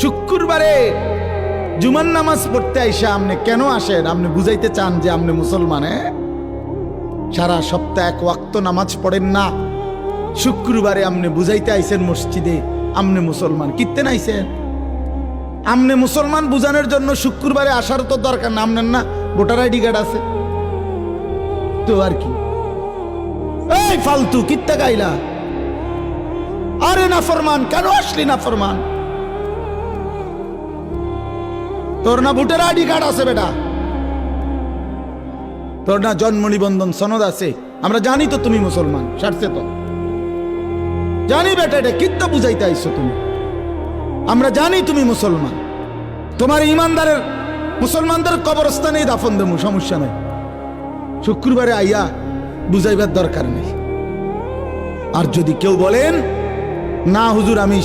শুক্রবারে জুমার নামাজ পড়তে আইসা আপনি কেন আসেন? আপনি বুঝাইতে চান যে আপনি মুসলমান হ্যাঁ? সারা সপ্তাহ এক ওয়াক্ত নামাজ পড়েন না। শুক্রবারে আপনি বুঝাইতে আইসেন মসজিদে আপনি মুসলমান কিত্তেন আইছেন আমনে মুসলমান বুঝানোর জন্য শুক্রবারে আসার তো দরকার না আমনের না, ভোটার আইডি কার্ড আছে। তো আর কি? ফালতু, কিত্তা গাইলা? আরে না ফরমান কেন আসলি না ফরমান তোর না ভোটার আইডি কার্ড আছে বেটা। তোর না জন্ম নিবন্ধন সনদ আছে। আমরা জানি তো তুমি মুসলমান, সারছে তো। জানি বেটা এটা কিত্তা বুঝাইতে আইছো তুমি। আমরা জানি তুমি মুসলমান। তোমার ইমানদারের মুসলমানদের কবরস্থানেই দাফন দেবো, সমস্যা নাই। শুক্রবারে আইয়া বুঝাইবার দরকার নেই। আর যদি কেউ বলেন, না হুজুর, আমি